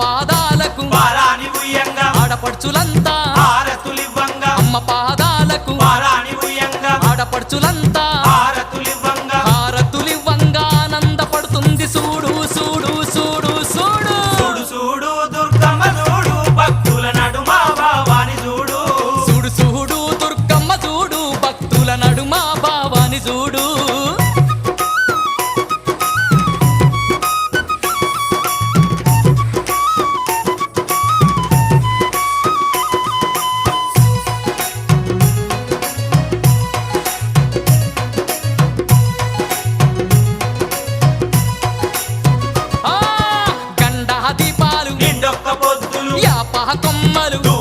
పాదాలకు వారాని ఉయ్యంగా. ఆడపడుచులంతా హారతులివ్వంగా అమ్మ పాదాలకు వారాని ఉయ్యంగా. ఆడపడుచులంతా హారతులివ్వంగా హారతులివ్వంగా ఆనందపడుతుంది. సూడు సూడు సూడు సూడు. చూడు చూడు దుర్గమ్మ చూడు భక్తుల నడుమ బావాని చూడు చూడు చూడు దుర్గమ్మ చూడు భక్తుల నడుమ బావాని చూడు కొమ్మలు